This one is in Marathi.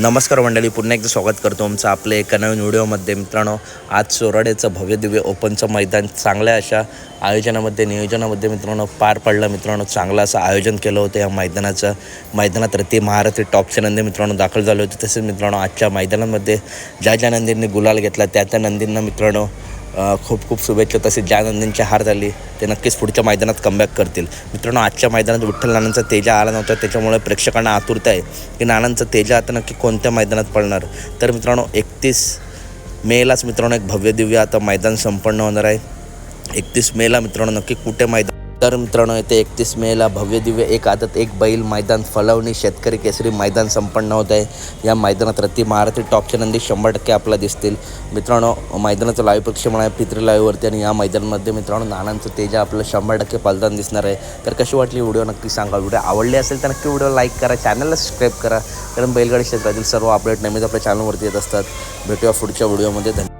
नमस्कार मंडळी पुन्हा एकदा स्वागत करतो आमचं आपल्या एका नवीन व्हिडिओमध्ये. मित्रांनो आज सोराडेचं भव्य दिव्य ओपनचं मैदान चांगल्या अशा आयोजनामध्ये नियोजनामध्ये मित्रांनो पार पडलं. मित्रांनो चांगलं असं आयोजन केलं होतं या मैदानाचं. मैदानात रती महारथी टॉपचे नंदी मित्रांनो दाखल झाले होते. तसेच मित्रांनो आजच्या मैदानामध्ये ज्या ज्या नंदींनी गुलाल घेतला. त्या त्या नंदींना मित्रांनो खूप खूप शुभेच्छा. तसेच ज्या नंदींची हार झाली ते नक्कीच पुढच्या मैदानात कमबॅक करतील. मित्रांनो आजच्या मैदानात विठ्ठल नानांचा तेजा आला नव्हता. त्याच्यामुळे प्रेक्षकांना आतुरता आहे की नानांचा तेजा आता नक्की कोणत्या मैदानात पडणार? तर मित्रांनो एकतीस मेलाच मित्रांनो एक भव्य दिव्य आता मैदान संपन्न होणार आहे. एकतीस मेला मित्रांनो नक्की कुठे मैदान तर मित्रांनो येते एकतीस मेला भव्य दिव्य एक आदत एक बैल मैदान फलवणी शेतकरी केसरी मैदान संपन्न होत आहे. या मैदानात रती महारथी टॉपच्या नंदी शंभर टक्के आपला दिसतील. मित्रांनो मैदानाचं लाईव्ह प्रक्षेपण आहे पितृ लाईव्हवरती आणि या मैदानामध्ये मित्रांनो नानांचं तेजा आपलं शंभर टक्के पालदान दिसणार आहे. तर कशी वाटली व्हिडिओ नक्की सांगा. व्हिडिओ आवडली असेल तर नक्की व्हिडिओ लाईक करा चॅनलला सबस्क्राईब करा. कारण बैलगाडी क्षेत्रातील सर्व अपडेट नेहमीच आपल्या चॅनलवरती येत असतात. भेटूया पुढच्या व्हिडिओमध्ये धन्यवाद.